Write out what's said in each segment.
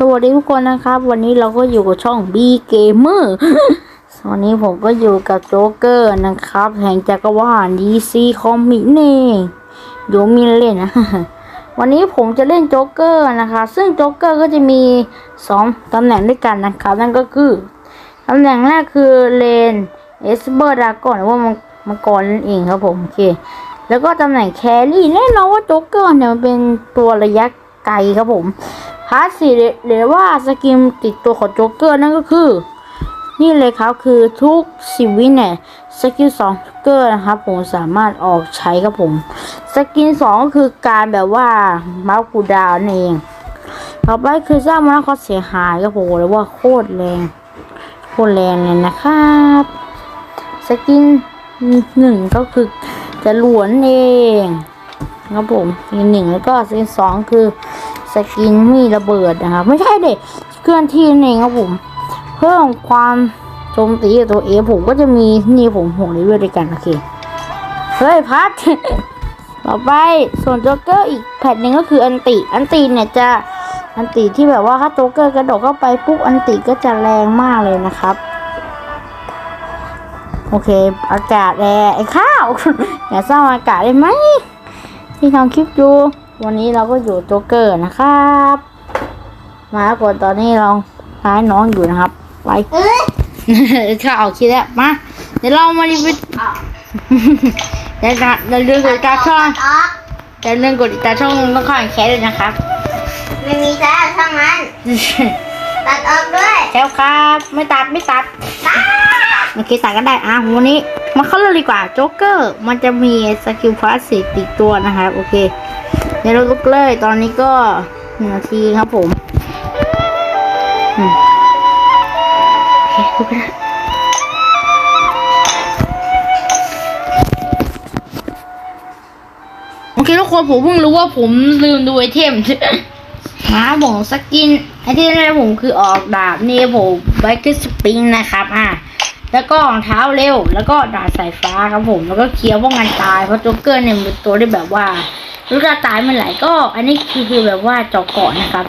สวัสดีทุกคนนะครับ วันนี้เราก็อยู่กับช่อง B Gamer วันนี้ผมก็อยู่กับโจ๊กเกอร์นะครับ แห่งจักรวาล DC Comic นี่เดี๋ยวมีเล่นนะ วันนี้ผมจะเล่นโจ๊กเกอร์นะคะ ซึ่งโจ๊กเกอร์ก็จะมีสองตำแหน่งด้วยกันนะครับ นั่นก็คือตำแหน่งแรกคือเลนเอสเบอร์ดาก่อนว่ามังมังกรนั่นเองครับผมโอเค แล้วก็ตำแหน่งแครี่แน่นอนว่าโจ๊กเกอร์เนี่ยมันเป็นตัวระยะไกลครับผม พาร์ทสี่หรือว่าสกิลติดตัวของโจ๊กเกอร์นั่นก็คือ นี่เลยครับคือทุกสิบวิเนี่ยสกิลสองโจ๊กเกอร์นะครับผมสามารถออกใช้ครับผม สกิลสองก็คือการแบบว่าเมาส์กูดาวนั่นเองต่อไปคือสร้างมอนคอเสียหายครับผมหรือว่าโคตรแรงโคตรแรงเลยนะครับสกินหนึ่งก็คือจะหลวนเองครับผมสกินหนึ่งแล้วก็สกินสองคือ สกินมีระเบิดนะครับ ไม่ใช่เด็กเคลื่อนที่นั่นเองครับผม เพิ่มความโจมตีตัวเอผมก็จะมีนี่ผมหัวนี้ด้วยกันโอเคเฮ้ยพัดต่อไปส่วนโจ๊กเกอร์อีกแผ่นหนึ่งก็คืออันติอันติเนี่ยจะอันติที่แบบว่าถ้าโจ๊กเกอร์กระโดดเข้าไปปุ๊บอันติก็จะแรงมากเลยนะครับ โอเค อากาศแอร์ไอ้ข้าว อย่าสร้างอากาศได้ไหมที่ทำคลิปดู วันนี้เราก็อยู่โจ๊กเกอร์นะครับ มาก่อนตอนนี้เราท้ายน้องอยู่นะครับไปข้าวเอาคิดแล้วมา เดี๋ยวเรามารีวิวเดี๋ยวจะเดี๋ยวเรื่องกดติดตามช่องออกเดี๋ยวเรื่องกดติดตามช่องต้องข้างแคสเลยนะครับ ไม่มีจ้าช่างมันตัดออกด้วยแคสครับ ไม่ตัดไม่ตัดโอเคตัดก็ได้อะวันนี้มาเข้าเรื่องดีกว่าโจ๊กเกอร์ มันจะมีสกิลพาสซีฟติดตัวนะครับ โอเค เดี๋ยวเราลุกเลยตอนนี้ก็หนึ่งนาทีครับผมโอเคลุกไปแล้วโอเคทุกคนผมเพิ่งรู้ว่าผมลืมดูไอเทมมาผมสกินไอเที่แรกผมคือออกดาบนี่ผมไบเกอร์สปริงนะครับอะแล้วก็รองเท้าเร็ว แล้วก็ดาบสายฟ้าครับผม แล้วก็เคลียร์ป้องกันตาย เพราะโจ๊กเกอร์เนี่ยเป็นตัวที่แบบว่า ลูกตาตายเมื่อไหร่ก็ อันนี้คือคือแบบว่าเจาะเกาะนะครับ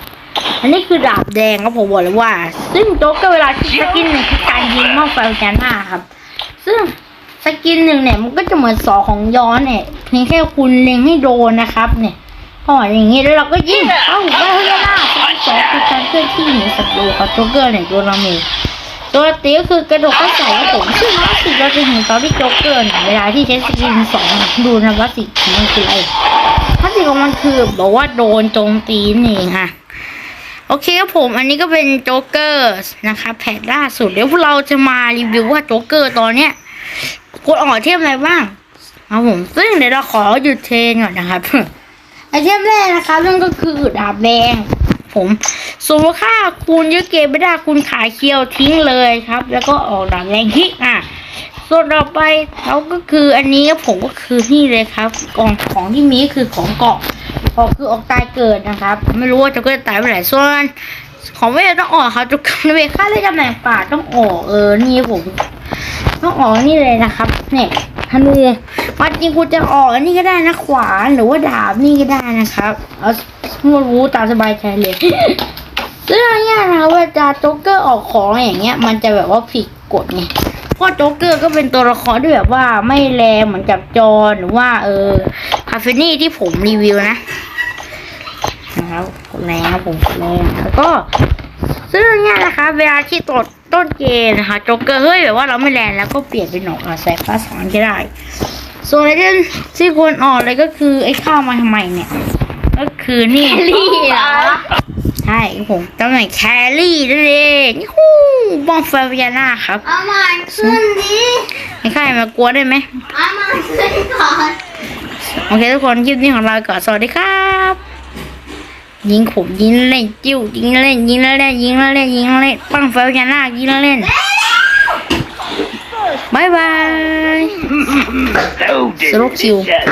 อันนี้คือดาบแดงครับผมบอกเลยว่า ซึ่งโจ๊กเกอร์เวลาที่สกินหนึ่งคือการยิงมอบไฟจานหน้าครับ ซึ่งสกินหนึ่งเนี่ยมันก็จะเหมือนสอของย้อนเนี่ยเพียงแค่คุณเล็งให้โดนนะครับเนี่ยพออย่างนี้แล้วเราก็ยิงเอ้าได้เวลาสองคือการเคลื่อนที่หนีศัตรูครับโจ๊กเกอร์เนี่ยตัวเราเมจตัวตีก็คือกระโดดเข้าใส่ครับผมซึ่งล่าสุดเราจะเห็นตอนที่โจ๊กเกอร์เนี่ยเวลาที่ใช้สกินสองดูนะว่าสิมันคืออะไร ถ้าสิ่งของมันคือบอกว่าโดนโจมตีนี่เองค่ะ โอเคครับผม อันนี้ก็เป็นโจ๊กเกอร์นะคะแพทล่าสุด เดี๋ยวพวกเราจะมารีวิวว่าโจ๊กเกอร์ตอนเนี้ยกดออกเทมอะไรบ้างครับผม ซึ่งเดี๋ยวเราขอหยุดเทรนก่อนนะครับไอเทมแรกนะครับนั่นก็คือดาบแดงผมสมมติค่าคูณเยอะเกมไม่ได้คุณขายเคียวทิ้งเลยครับ แล้วก็ออกดาบแดงที่อะ ส่วนต่อไปเขาก็คืออันนี้กับผมก็คือนี่เลยครับกล่องของที่มีคือของเกาะออกคือออกตายเกิดนะครับ ไม่รู้ว่าจะเกิดตายเมื่อไหร่ส่วนของเวทต้องออกครับจุกเวทค่าได้ตำแหน่งป่าต้องออกเออนี่ผมต้องออกนี่เลยนะครับเนี่ยธนูมาจริงคุณจะออกอันนี้ก็ได้นะขวานหรือว่าดาบนี่ก็ได้นะครับเอาไม่รู้ตามสบายใจเลยซึ่อันเนี้ยนะครับเวลาโจ๊กเกอร์ออกของอย่างเงี้ย มันจะแบบว่าผิดกฎไง เพราะโจ๊กเกอร์ก็เป็นตัวละครที่แบบว่าไม่แรงเหมือนกับจอหรือว่าเออคาเฟนี่ที่ผมรีวิวนะนะครับแรงครับผมแรงแล้วก็ซึ่งเนี่ยนะคะ เวลาที่ตดต้นเกมนะคะโจ๊กเกอร์เฮ้ยแบบว่าเราไม่แรงแล้วก็เปลี่ยนเป็นหนอกอะใส่ฟ้าสอนก็ได้ ส่วนอ้ที่ที่ควรออกเลยก็คือไอ้ข้าวมาทำไมเนี่ย ก็คือนี่รี่เหรอ ใช่ผมตำแหน่งแครี่นั่นเองฮู้บองไฟพญานาคครับเอามันขึ้นดิไอ้ข้ามากลัวได้ไหมเอามันขึ้นก่อนโอเคทุกคนคลิปนี้ของเราก่อนสวัสดีครับ ยิงขมยิงเล่นจิ้วยิงเล่นยิงเล่นยิงเล่นยิงเล่นปั้งไฟพญานาคยิงเล่นบายบาย So Stroke you. delicious.